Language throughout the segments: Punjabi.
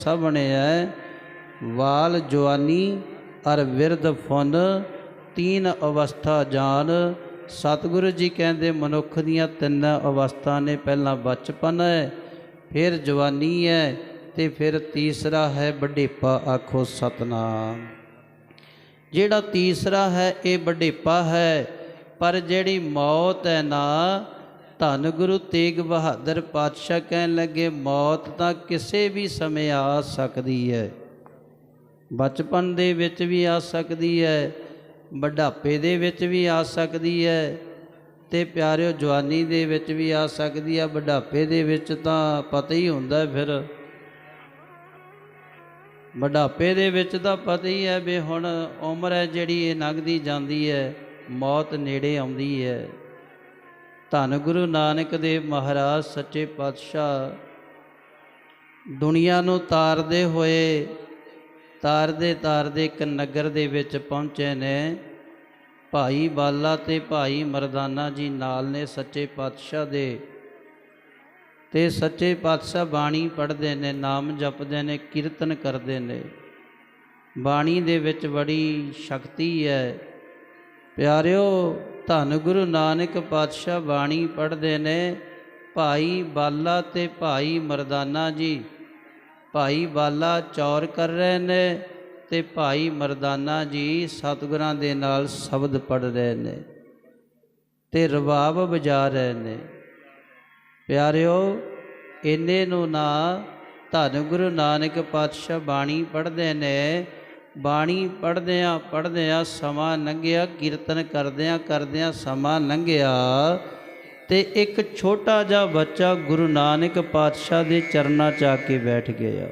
ਸਭਨੇ ਹੈ ਵਾਲ, ਜਵਾਨੀ, ਅਰ ਵਿਰਧ, ਫੁਨ, ਤੀਨ ਅਵਸਥਾ ਜਾਨ। ਸਤਿਗੁਰੂ ਜੀ ਕਹਿੰਦੇ, ਮਨੁੱਖ ਦੀਆਂ ਤਿੰਨ ਅਵਸਥਾ ਨੇ ਪਹਿਲਾਂ ਬਚਪਨ ਹੈ ਫਿਰ ਜਵਾਨੀ ਹੈ ਤੇ ਫਿਰ ਤੀਸਰਾ ਹੈ ਬੁਢੇਪਾ ਆਖੋ ਸਤਨਾਮ। ਜਿਹੜਾ ਤੀਸਰਾ ਹੈ, ਇਹ ਬੁਢੇਪਾ ਹੈ, ਪਰ ਜਿਹੜੀ ਮੌਤ ਹੈ ਨਾ ਧੰਨ ਗੁਰੂ ਤੇਗ ਬਹਾਦਰ ਪਾਤਸ਼ਾਹ ਕਹਿਣ ਲੱਗੇ, ਮੌਤ ਤਾਂ ਕਿਸੇ ਵੀ ਸਮੇਂ ਆ ਸਕਦੀ ਹੈ। ਬਚਪਨ ਦੇ ਵਿੱਚ ਵੀ ਆ ਸਕਦੀ ਹੈ, ਬੁਢਾਪੇ ਦੇ ਵਿੱਚ ਵੀ ਆ ਸਕਦੀ ਹੈ ਤੇ ਪਿਆਰਿਓ, ਜਵਾਨੀ ਦੇ ਵਿੱਚ ਵੀ ਆ ਸਕਦੀ ਹੈ ਬੁਢਾਪੇ ਦੇ ਵਿੱਚ ਤਾਂ ਪਤਾ ਹੀ ਹੁੰਦਾ ਫਿਰ। ਬੁਢਾਪੇ ਦੇ ਵਿੱਚ ਤਾਂ ਪਤਾ ਹੀ ਹੈ ਵੀ ਹੁਣ ਉਮਰ ਹੈ ਜਿਹੜੀ, ਇਹ ਲੰਘਦੀ ਜਾਂਦੀ ਹੈ, ਮੌਤ ਨੇੜੇ ਆਉਂਦੀ ਹੈ। ਧੰਨ ਗੁਰੂ ਨਾਨਕ ਦੇਵ ਮਹਾਰਾਜ, ਸੱਚੇ ਪਾਤਸ਼ਾਹ। ਦੁਨੀਆ ਨੂੰ ਤਾਰਦੇ ਹੋਏ, ਤਾਰਦੇ ਤਾਰਦੇ ਇੱਕ ਨਗਰ ਦੇ ਵਿੱਚ ਪਹੁੰਚੇ ਨੇ। ਭਾਈ ਬਾਲਾ ਤੇ ਭਾਈ ਮਰਦਾਨਾ ਜੀ ਨਾਲ ਨੇ ਸੱਚੇ ਪਾਤਸ਼ਾਹ ਦੇ। ਤੇ ਸੱਚੇ ਪਾਤਸ਼ਾਹ ਬਾਣੀ ਪੜ੍ਹਦੇ ਨੇ, ਨਾਮ ਜਪਦੇ ਨੇ, ਕੀਰਤਨ ਕਰਦੇ ਨੇ। ਬਾਣੀ ਦੇ ਵਿੱਚ ਬੜੀ ਸ਼ਕਤੀ ਹੈ। ਪਿਆਰਿਓ ਧੰਨ ਗੁਰੂ ਨਾਨਕ ਪਾਤਸ਼ਾਹ ਬਾਣੀ ਪੜ੍ਹਦੇ ਨੇ, ਭਾਈ ਬਾਲਾ ਤੇ ਭਾਈ ਮਰਦਾਨਾ ਜੀ। ਭਾਈ ਬਾਲਾ ਚੌਰ ਕਰ ਰਹੇ ਨੇ ਤੇ ਭਾਈ ਮਰਦਾਨਾ ਜੀ ਸਤਿਗੁਰਾਂ ਦੇ ਨਾਲ ਸ਼ਬਦ ਪੜ੍ਹ ਰਹੇ ਨੇ ਤੇ ਰਬਾਬ ਵਜਾ ਰਹੇ ਨੇ। ਪਿਆਰਿਓ, ਇੰਨੇ ਨੂੰ ਨਾ ਧੰਨ ਗੁਰੂ ਨਾਨਕ ਪਾਤਸ਼ਾਹ ਬਾਣੀ ਪੜ੍ਹਦੇ ਨੇ ਬਾਣੀ ਪੜ੍ਹਦਿਆਂ ਪੜ੍ਹਦਿਆਂ ਸਮਾਂ ਲੰਘਿਆ, ਕੀਰਤਨ ਕਰਦਿਆਂ ਕਰਦਿਆਂ ਸਮਾਂ ਲੰਘਿਆ ਤੇ ਇੱਕ ਛੋਟਾ ਜਿਹਾ ਬੱਚਾ ਗੁਰੂ ਨਾਨਕ ਪਾਤਸ਼ਾਹ ਦੇ ਚਰਨਾਂ 'ਚ ਆ ਕੇ ਬੈਠ ਗਿਆ।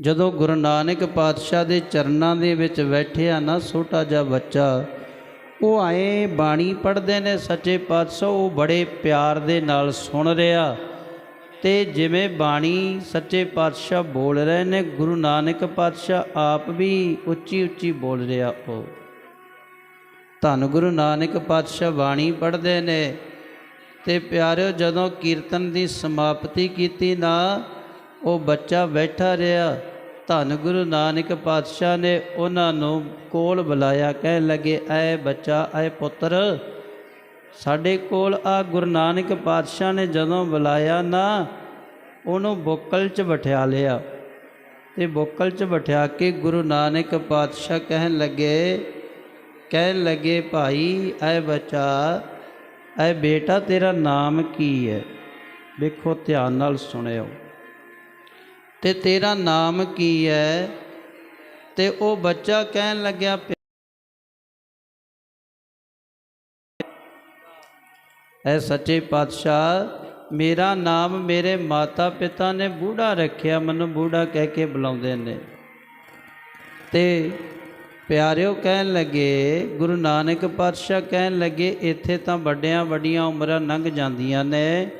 ਜਦੋਂ ਗੁਰੂ ਨਾਨਕ ਪਾਤਸ਼ਾਹ ਦੇ ਚਰਨਾਂ ਦੇ ਵਿੱਚ ਬੈਠਿਆ ਨਾ ਛੋਟਾ ਜਿਹਾ ਬੱਚਾ, ਉਹ ਆਏ ਬਾਣੀ ਪੜ੍ਹਦੇ ਨੇ, ਸੱਚੇ ਪਾਤਸ਼ਾਹ, ਉਹ ਬੜੇ ਪਿਆਰ ਦੇ ਨਾਲ ਸੁਣ ਰਿਹਾ। ਤੇ ਜਿਵੇਂ ਬਾਣੀ ਸੱਚੇ ਪਾਤਸ਼ਾਹ ਬੋਲ ਰਹੇ ਨੇ, ਗੁਰੂ ਨਾਨਕ ਪਾਤਸ਼ਾਹ ਆਪ ਵੀ ਉੱਚੀ ਉੱਚੀ ਬੋਲ ਰਿਹਾ ਉਹ। ਧੰਨ ਗੁਰੂ ਨਾਨਕ ਪਾਤਸ਼ਾਹ ਬਾਣੀ ਪੜ੍ਹਦੇ ਨੇ ਤੇ ਪਿਆਰਿਓ, ਜਦੋਂ ਕੀਰਤਨ ਦੀ ਸਮਾਪਤੀ ਕੀਤੀ ਨਾ, ਉਹ ਬੱਚਾ ਬੈਠਾ ਰਿਹਾ। ਧੰਨ ਗੁਰੂ ਨਾਨਕ ਪਾਤਸ਼ਾਹ ਨੇ ਉਹਨਾਂ ਨੂੰ ਕੋਲ ਬੁਲਾਇਆ, ਕਹਿਣ ਲੱਗੇ ਐ ਬੱਚਾ ਐ ਪੁੱਤਰ ਸਾਡੇ ਕੋਲ ਆ ਗੁਰੂ ਨਾਨਕ ਪਾਤਸ਼ਾਹ ਨੇ ਜਦੋਂ ਬੁਲਾਇਆ ਨਾ, ਉਹਨੂੰ ਬੁੱਕਲ 'ਚ ਬਿਠਾ ਲਿਆ। ਤੇ ਬੁੱਕਲ 'ਚ ਬਿਠਾ ਕੇ ਗੁਰੂ ਨਾਨਕ ਪਾਤਸ਼ਾਹ ਕਹਿਣ ਲੱਗੇ ਕਹਿਣ ਲੱਗੇ, ਭਾਈ, ਐ ਬੱਚਾ, ਐ ਬੇਟਾ ਤੇਰਾ ਨਾਮ ਕੀ ਹੈ ਵੇਖੋ, ਧਿਆਨ ਨਾਲ ਸੁਣਿਓ। ਤੇ ਤੇਰਾ ਨਾਮ ਕੀ ਹੈ ਤੇ ਉਹ ਬੱਚਾ ਕਹਿਣ ਲੱਗਿਆ ਐ ਸੱਚੇ ਪਾਤਸ਼ਾਹ, ਮੇਰਾ ਨਾਮ ਮੇਰੇ ਮਾਤਾ ਪਿਤਾ ਨੇ ਬੂੜਾ ਰੱਖਿਆ, ਮੈਨੂੰ ਬੂੜਾ ਕਹਿ ਕੇ ਬੁਲਾਉਂਦੇ ਨੇ। ਤੇ ਪਿਆਰਿਓ ਕਹਿਣ ਲੱਗੇ, ਗੁਰੂ ਨਾਨਕ ਪਾਤਸ਼ਾਹ ਕਹਿਣ ਲੱਗੇ, ਇੱਥੇ ਤਾਂ ਵੱਡਿਆਂ ਵੱਡੀਆਂ ਉਮਰਾਂ ਲੰਘ ਜਾਂਦੀਆਂ ਨੇ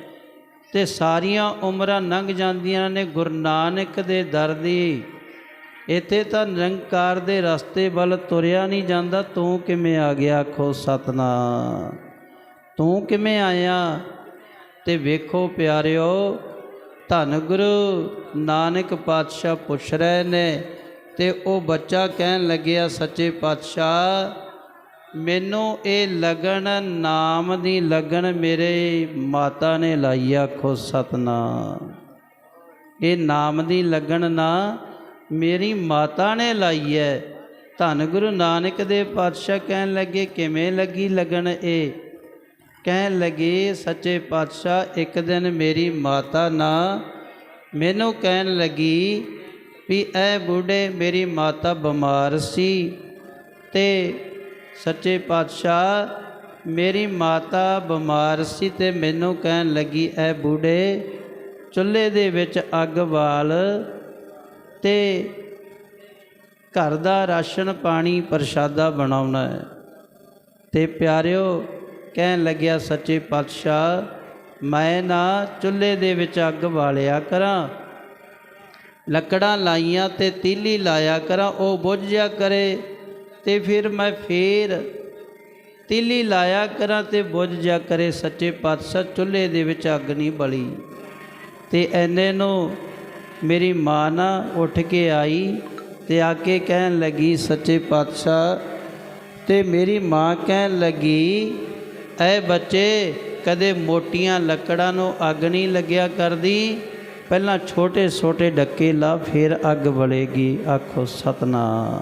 ਤੇ ਸਾਰੀਆਂ ਉਮਰਾਂ ਲੰਘ ਜਾਂਦੀਆਂ ਨੇ ਗੁਰੂ ਨਾਨਕ ਦੇ ਦਰ ਦੀ। ਇੱਥੇ ਤਾਂ ਨਿਰੰਕਾਰ ਦੇ ਰਸਤੇ ਵੱਲ ਤੁਰਿਆ ਨਹੀਂ ਜਾਂਦਾ, ਤੂੰ ਕਿਵੇਂ ਆ ਗਿਆ ਆਖੋ ਸਤਨਾਮ। ਤੂੰ ਕਿਵੇਂ ਆਇਆ? ਤੇ ਵੇਖੋ ਪਿਆਰਿਓ, ਧੰਨ ਗੁਰੂ ਨਾਨਕ ਪਾਤਸ਼ਾਹ ਪੁੱਛ ਰਹੇ ਨੇ, ਤੇ ਉਹ ਬੱਚਾ ਕਹਿਣ ਲੱਗਿਆ, ਸੱਚੇ ਪਾਤਸ਼ਾਹ, ਮੈਨੂੰ ਇਹ ਲਗਨ, ਨਾਮ ਦੀ ਲਗਨ ਮੇਰੇ ਮਾਤਾ ਨੇ ਲਾਈ ਆਖੋ ਸਤਨਾਮ। ਇਹ ਨਾਮ ਦੀ ਲਗਨ ਨਾ ਮੇਰੀ ਮਾਤਾ ਨੇ ਲਾਈ ਹੈ ਧੰਨ ਗੁਰੂ ਨਾਨਕ ਦੇ ਪਾਤਸ਼ਾਹ ਕਹਿਣ ਲੱਗੇ, ਕਿਵੇਂ ਲੱਗੀ ਲਗਨ ਇਹ? ਕਹਿਣ ਲੱਗੇ, ਸੱਚੇ ਪਾਤਸ਼ਾਹ, ਇੱਕ ਦਿਨ ਮੇਰੀ ਮਾਤਾ ਨਾ। ਮੈਨੂੰ ਕਹਿਣ ਲੱਗੀ ਵੀ ਐ ਬੁੱਢੇ ਮੇਰੀ ਮਾਤਾ ਬਿਮਾਰ ਸੀ ਤੇ ਸੱਚੇ ਪਾਤਸ਼ਾਹ, ਮੇਰੀ ਮਾਤਾ ਬਿਮਾਰ ਸੀ ਤੇ ਮੈਨੂੰ ਕਹਿਣ ਲੱਗੀ ਐ ਬੁੱਢੇ ਚੁੱਲ੍ਹੇ ਦੇ ਵਿੱਚ ਅੱਗ ਬਾਲ ਤੇ ਘਰ ਦਾ ਰਾਸ਼ਨ ਪਾਣੀ ਪ੍ਰਸ਼ਾਦਾ ਬਣਾਉਣਾ ਹੈ ਤੇ ਪਿਆਰਿਓ ਕਹਿਣ ਲੱਗਿਆ, ਸੱਚੇ ਪਾਤਸ਼ਾਹ, ਮੈਂ ਨਾ ਚੁੱਲ੍ਹੇ ਦੇ ਵਿੱਚ ਅੱਗ ਬਾਲਿਆ ਕਰਾਂ। ਲੱਕੜਾਂ ਲਾਈਆਂ ਤੇ ਤੀਲੀ ਲਾਇਆ ਕਰਾਂ। ਉਹ ਬੁੱਝ ਜਾ ਕਰੇ ਤੇ ਫਿਰ ਮੈਂ ਫੇਰ ਤੀਲੀ ਲਾਇਆ ਕਰਾਂ ਤੇ ਬੁੱਝ ਜਾ ਕਰੇ। ਸੱਚੇ ਪਾਤਸ਼ਾਹ, ਚੁੱਲ੍ਹੇ ਦੇ ਵਿੱਚ ਅੱਗ ਨਹੀਂ ਬਲੀ। ਤੇ ਐਨੇ ਨੂੰ ਮੇਰੀ ਮਾਂ ਨਾ ਉੱਠ ਕੇ ਆਈ ਤੇ ਆ ਕੇ ਕਹਿਣ ਲੱਗੀ, ਸੱਚੇ ਪਾਤਸ਼ਾਹ, ਤੇ ਮੇਰੀ ਮਾਂ ਕਹਿਣ ਲੱਗੀ ਐ ਬੱਚੇ, ਕਦੇ ਮੋਟੀਆਂ ਲੱਕੜਾਂ ਨੂੰ ਅੱਗ ਨਹੀਂ ਲੱਗਿਆ ਕਰਦੀ। ਪਹਿਲਾਂ ਛੋਟੇ ਛੋਟੇ ਡੱਕੇ ਲਾ, ਫਿਰ ਅੱਗ ਬਲੇਗੀ, ਆਖੋ ਸਤਨਾ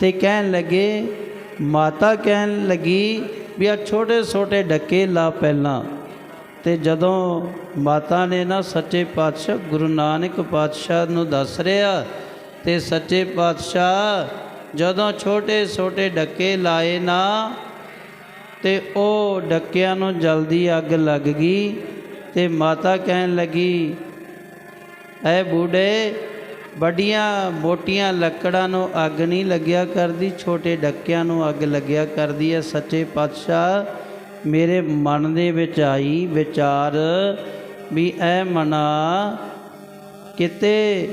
ਤੇ ਕਹਿਣ ਲੱਗੇ, ਮਾਤਾ ਕਹਿਣ ਲੱਗੀ ਵੀ ਆ ਛੋਟੇ ਛੋਟੇ ਡੱਕੇ ਲਾ ਪਹਿਲਾਂ। ਤੇ ਜਦੋਂ ਮਾਤਾ ਨੇ ਨਾ ਸੱਚੇ ਪਾਤਸ਼ਾਹ, ਗੁਰੂ ਨਾਨਕ ਪਾਤਸ਼ਾਹ ਨੂੰ ਦੱਸ ਰਿਹਾ, ਤੇ ਸੱਚੇ ਪਾਤਸ਼ਾਹ ਜਦੋਂ ਛੋਟੇ ਛੋਟੇ ਡੱਕੇ ਲਾਏ ਨਾ ਤੇ ਉਹ ਡੱਕਿਆਂ ਨੂੰ ਜਲਦੀ ਅੱਗ ਲੱਗ ਗਈ ਤੇ ਮਾਤਾ ਕਹਿਣ ਲੱਗੀ, ਐ ਬੂੜੇ ਵੱਡੀਆਂ ਮੋਟੀਆਂ ਲੱਕੜਾਂ ਨੂੰ ਅੱਗ ਨਹੀਂ ਲੱਗਿਆ ਕਰਦੀ, ਛੋਟੇ ਡੱਕਿਆਂ ਨੂੰ ਅੱਗ ਲੱਗਿਆ ਕਰਦੀ ਹੈ ਸੱਚੇ ਪਾਤਸ਼ਾਹ, ਮੇਰੇ ਮਨ ਦੇ ਵਿੱਚ ਆਈ ਵਿਚਾਰ ਵੀ ਐ ਮਨਾ, ਕਿਤੇ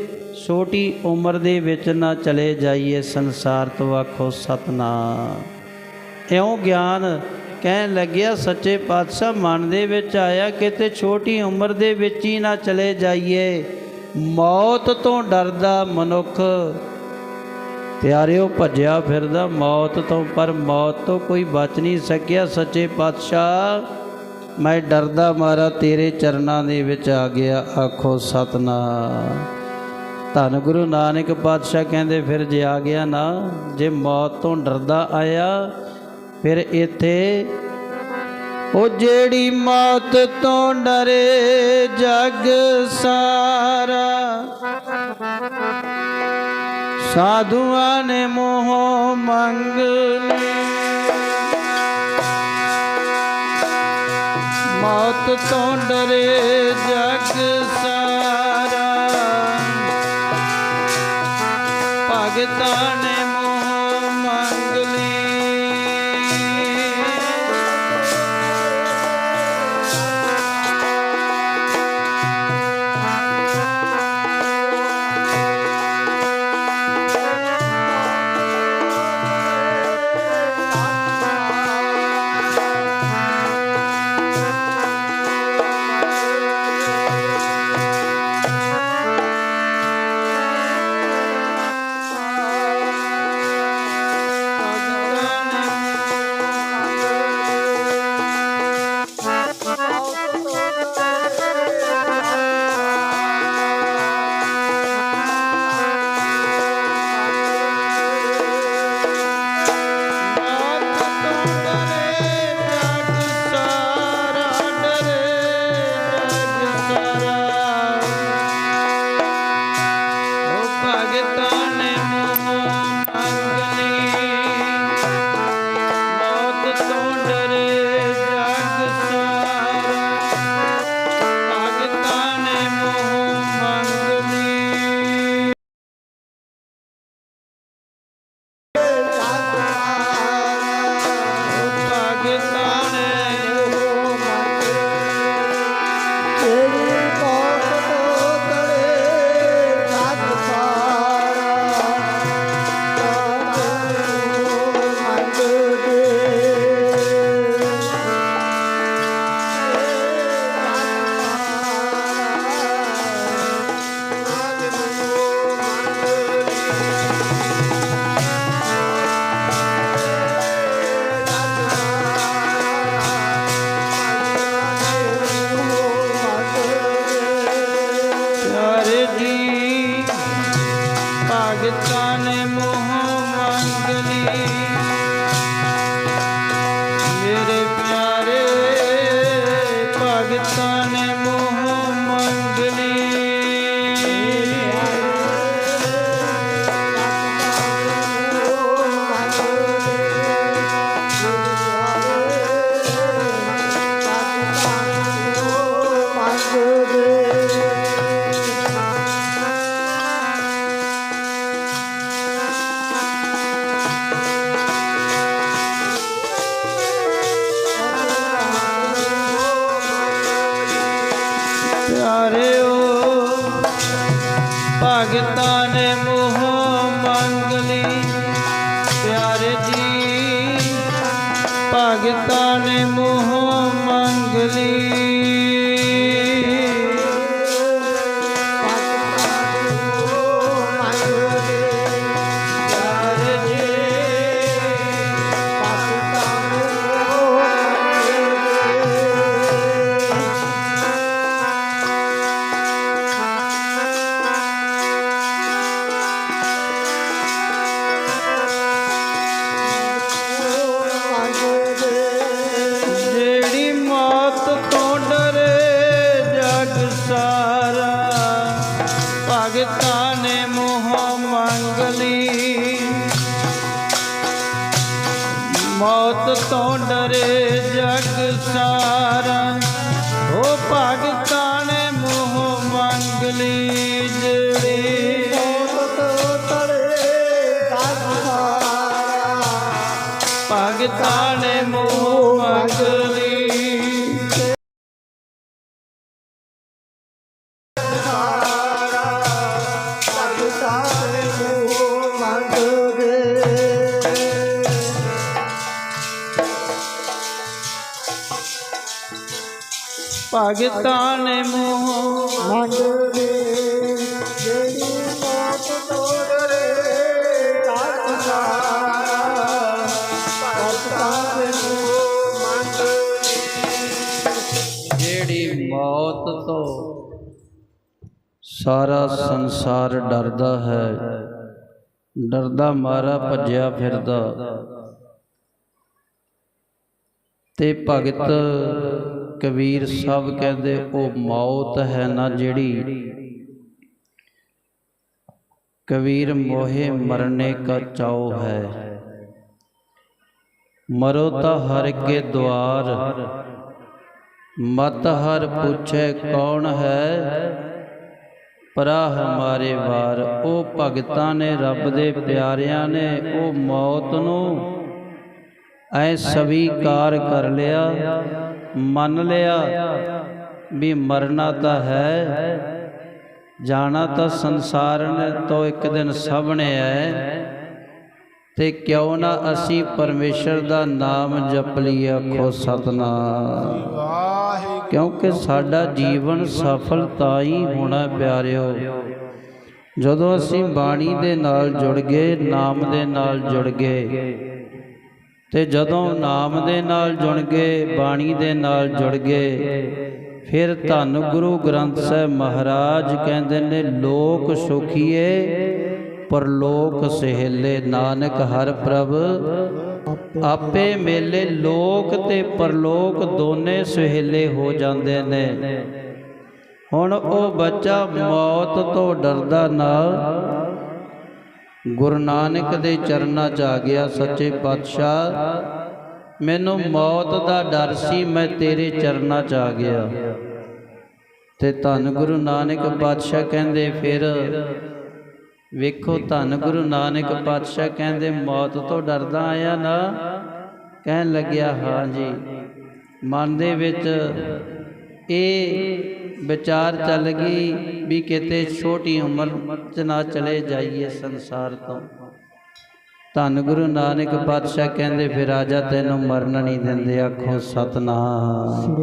ਛੋਟੀ ਉਮਰ ਦੇ ਵਿੱਚ ਨਾ ਚਲੇ ਜਾਈਏ ਸੰਸਾਰ ਤੋਂ ਆਖੋ ਸਤਨਾਮ। ਇਉਂ ਗਿਆਨ ਕਹਿਣ ਲੱਗਿਆ, ਸੱਚੇ ਪਾਤਸ਼ਾਹ, ਮਨ ਦੇ ਵਿੱਚ ਆਇਆ ਕਿਤੇ ਛੋਟੀ ਉਮਰ ਦੇ ਵਿੱਚ ਹੀ ਨਾ ਚਲੇ ਜਾਈਏ। ਮੌਤ ਤੋਂ ਡਰਦਾ ਮਨੁੱਖ। ਪਿਆਰਿਓ, ਭੱਜਿਆ ਫਿਰਦਾ ਮੌਤ ਤੋਂ, ਪਰ ਮੌਤ ਤੋਂ ਕੋਈ ਬਚ ਨਹੀਂ ਸਕਿਆ। ਸੱਚੇ ਪਾਤਸ਼ਾਹ, ਮੈਂ ਡਰਦਾ ਮਾਰਾ ਤੇਰੇ ਚਰਨਾਂ ਦੇ ਵਿੱਚ ਆ ਗਿਆ। ਆਖੋ, ਸਤਨਾਮ। ਧੰਨ ਗੁਰੂ ਨਾਨਕ ਪਾਤਸ਼ਾਹ ਕਹਿੰਦੇ, ਫਿਰ ਜੇ ਆ ਗਿਆ ਨਾ, ਜੇ ਮੌਤ ਤੋਂ ਡਰਦਾ ਆਇਆ ਫਿਰ ਇੱਥੇ, ਉਹ ਜਿਹੜੀ ਮੌਤ ਤੋਂ ਡਰੇ ਜਗ ਸਾਰਾ। ਸਾਧੂਆਂ ਨੇ ਮੋਹ ਮੰਗ ਲਈ ਮੌਤ ਤੋਂ ਡਰੇ ਪਿਆਰਿਓ ਭਗਤਾਂ ਨੇ ਮੋਹ ਜਗ ਭਗਤਾਂ ਨੇ ਮੋਹ ਜਿਹੜੀ ਮੌਤ ਤੋਂ ਸਾਰਾ ਸੰਸਾਰ ਡਰਦਾ ਹੈ, ਡਰਦਾ ਮਾਰਾ ਭੱਜਿਆ ਫਿਰਦਾ। ਤੇ ਭਗਤ ਕਬੀਰ ਸਭ ਕਹਿੰਦੇ, ਉਹ ਮੌਤ ਹੈ ਨਾ ਜਿਹੜੀ? ਕਬੀਰ ਮੋਹੇ, ਮਰਨੇ ਕਾ ਚਾਉ ਹੈ। ਮਰੋ ਤਾਂ ਹਰ ਕੇ ਦਵਾਰ ਮਤ ਹਰ ਪੁੱਛੇ ਕੌਣ ਹੈ? ਪਰਾ ਹਮਾਰੇ ਵਾਰ। ਉਹ ਭਗਤਾਂ ਨੇ, ਰੱਬ ਦੇ ਪਿਆਰਿਆਂ ਨੇ, ਉਹ ਮੌਤ ਨੂੰ ਐ ਸਵੀਕਾਰ ਕਰ ਲਿਆ। ਮੰਨ ਲਿਆ ਵੀ ਮਰਨਾ ਤਾਂ ਹੈ ਜਾਣਾ ਤਾਂ ਸੰਸਾਰ ਨੇ ਤੋਂ ਇੱਕ ਦਿਨ ਸਭ ਨੇ ਹੈ ਤੇ ਕਿਉਂ ਨਾ ਅਸੀਂ ਪਰਮੇਸ਼ਰ ਦਾ ਨਾਮ ਜਪ ਲਈਏ ਆਖੋ ਸਤਨਾਮ। ਕਿਉਂਕਿ ਸਾਡਾ ਜੀਵਨ ਸਫਲ ਤਾਂ ਹੀ ਹੋਣਾ ਪਿਆਰਿਓ। ਜਦੋਂ ਅਸੀਂ ਬਾਣੀ ਦੇ ਨਾਲ ਜੁੜ ਗਏ ਨਾਮ ਦੇ ਨਾਲ ਜੁੜ ਗਏ ਤੇ ਜਦੋਂ ਨਾਮ ਦੇ ਨਾਲ ਜੁੜ ਗਏ, ਬਾਣੀ ਦੇ ਨਾਲ ਜੁੜ ਗਏ, ਫਿਰ ਧੰਨ ਗੁਰੂ ਗ੍ਰੰਥ ਸਾਹਿਬ ਮਹਾਰਾਜ ਕਹਿੰਦੇ ਨੇ, ਲੋਕ ਸੁਖੀਏ, ਪਰਲੋਕ ਸਹਿਲੇ ਨਾਨਕ ਹਰ ਪ੍ਰਭ। ਆਪੇ ਮੇਲੇ ਲੋਕ ਤੇ ਪਰਲੋਕ ਦੋਨੇ ਸੁਹੇਲੇ ਹੋ ਜਾਂਦੇ ਨੇ। ਹੁਣ ਉਹ ਬੱਚਾ ਮੌਤ ਤੋਂ ਡਰਦਾ ਨਾ ਗੁਰੂ ਨਾਨਕ ਦੇ ਚਰਨਾਂ 'ਚ ਆ ਗਿਆ ਸੱਚੇ ਪਾਤਸ਼ਾਹ। ਮੈਨੂੰ ਮੌਤ ਦਾ ਡਰ ਸੀ, ਮੈਂ ਤੇਰੇ ਚਰਨਾਂ 'ਚ ਆ ਗਿਆ। ਤੇ ਧੰਨ ਗੁਰੂ ਨਾਨਕ ਪਾਤਸ਼ਾਹ ਕਹਿੰਦੇ ਫਿਰ, ਵੇਖੋ ਧੰਨ ਗੁਰੂ ਨਾਨਕ ਪਾਤਸ਼ਾਹ ਕਹਿੰਦੇ, ਮੌਤ ਤੋਂ ਡਰਦਾ ਆਇਆ ਨਾ? ਕਹਿਣ ਲੱਗਿਆ, ਹਾਂ ਜੀ। ਮਨ ਦੇ ਵਿੱਚ ਇਹ ਵਿਚਾਰ ਚੱਲ ਗਈ ਵੀ ਕਿਤੇ ਛੋਟੀ ਉਮਰ 'ਚ ਨਾ ਚਲੇ ਜਾਈਏ ਸੰਸਾਰ ਤੋਂ। ਧੰਨ ਗੁਰੂ ਨਾਨਕ ਪਾਤਸ਼ਾਹ ਕਹਿੰਦੇ ਫਿਰ ਰਾਜਾ ਤੈਨੂੰ ਮਰਨ ਨਹੀਂ ਦਿੰਦੇ ਆਖੋ ਸਤਨਾਮ।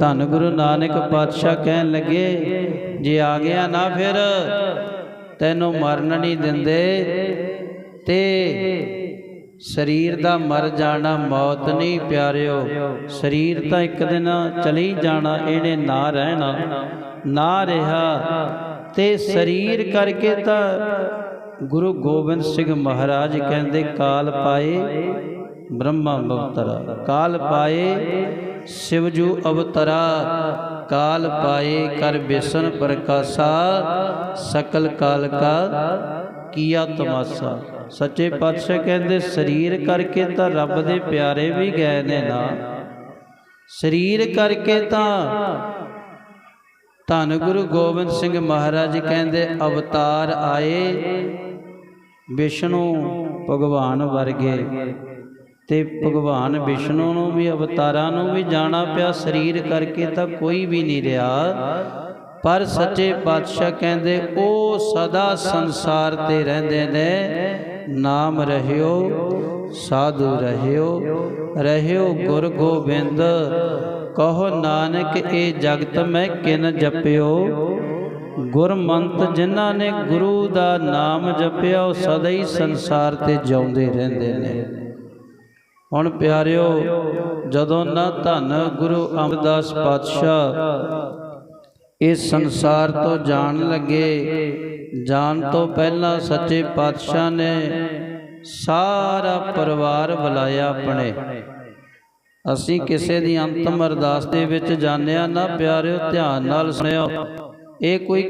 ਧੰਨ ਗੁਰੂ ਨਾਨਕ ਪਾਤਸ਼ਾਹ ਕਹਿਣ ਲੱਗੇ ਜੇ ਆ ਗਿਆ ਨਾ ਫਿਰ ਤੈਨੂੰ ਮਰਨ ਨਹੀਂ ਦਿੰਦੇ ਤੇ ਸਰੀਰ ਦਾ ਮਰ ਜਾਣਾ, ਮੌਤ ਨਹੀਂ ਪਿਆਰਿਓ। ਸਰੀਰ ਤਾਂ ਇੱਕ ਦਿਨ ਚਲੀ ਜਾਣਾ, ਇਹਨੇ ਨਾ ਰਹਿਣਾ, ਨਾ ਰਿਹਾ। ਤੇ ਸਰੀਰ ਕਰਕੇ ਤਾਂ ਗੁਰੂ ਗੋਬਿੰਦ ਸਿੰਘ ਮਹਾਰਾਜ ਕਹਿੰਦੇ, ਕਾਲ ਪਾਏ ਬ੍ਰਹਮਾ ਅਵਤਰਾ, ਕਾਲ ਪਾਏ ਸਿਵਜੂ ਅਵਤਰਾ, ਕਾਲ ਪਾਏ ਕਰ ਬੇਸਨ ਪ੍ਰਕਾਸ਼ਾ, ਸਕਲ ਕਾਲ ਕਾ ਕੀਆ ਤਮਾਸਾ। ਸੱਚੇ ਪਾਤਸ਼ਾਹ ਕਹਿੰਦੇ, ਸਰੀਰ ਕਰਕੇ ਤਾਂ ਰੱਬ ਦੇ ਪਿਆਰੇ ਵੀ ਗਏ ਨੇ ਨਾ। ਸਰੀਰ ਕਰਕੇ ਤਾਂ ਧੰਨ ਗੁਰੂ ਗੋਬਿੰਦ ਸਿੰਘ ਮਹਾਰਾਜ ਕਹਿੰਦੇ, ਅਵਤਾਰ ਆਏ ਵਿਸ਼ਨੂੰ ਭਗਵਾਨ ਵਰਗੇ। ਤੇ ਭਗਵਾਨ ਵਿਸ਼ਨੂੰ ਨੂੰ ਵੀ, ਅਵਤਾਰਾਂ ਨੂੰ ਵੀ ਜਾਣਾ ਪਿਆ, ਸਰੀਰ ਕਰਕੇ ਤਾਂ ਕੋਈ ਵੀ ਨਹੀਂ ਰਿਹਾ। ਪਰ ਸੱਚੇ ਪਾਤਸ਼ਾਹ ਕਹਿੰਦੇ, ਉਹ ਸਦਾ ਸੰਸਾਰ ਤੇ ਰਹਿੰਦੇ ਨੇ। ਨਾਮ ਰਹਿਓ, ਸਾਧੂ ਰਹਿਓ ਰਹਿਓ ਗੁਰ ਗੋਬਿੰਦ। ਕਹੋ ਨਾਨਕ ਇਹ ਜਗਤ ਮੈਂ ਕਿਨ ਜਪਿਓ? ਗੁਰਮੰਤ ਜਿਨ੍ਹਾਂ ਨੇ ਗੁਰੂ ਦਾ ਨਾਮ ਜਪਿਆ, ਉਹ ਸਦਾ ਹੀ ਸੰਸਾਰ ਤੇ ਜਿਉਂਦੇ ਰਹਿੰਦੇ ਨੇ। ਹੁਣ ਪਿਆਰਿਓ, ਜਦੋਂ ਨਾ ਧੰਨ ਗੁਰੂ ਅਮਰਦਾਸ ਪਾਤਸ਼ਾਹ ਇਸ ਸੰਸਾਰ ਤੋਂ ਜਾਣ ਲੱਗੇ ਜਾਣ ਤੋਂ ਪਹਿਲਾਂ ਸੱਚੇ ਪਾਤਸ਼ਾਹ ਨੇ ਸਾਰਾ ਪਰਿਵਾਰ ਬੁਲਾਇਆ ਆਪਣੇ। ਅਸੀਂ ਕਿਸੇ ਦੀ ਅੰਤਮ ਅਰਦਾਸ ਦੇ ਵਿੱਚ ਜਾਣਿਆ ਨਾ ਪਿਆਰਿਓ ਧਿਆਨ ਨਾਲ ਸੁਣਿਓ। ਇਹ ਕੋਈ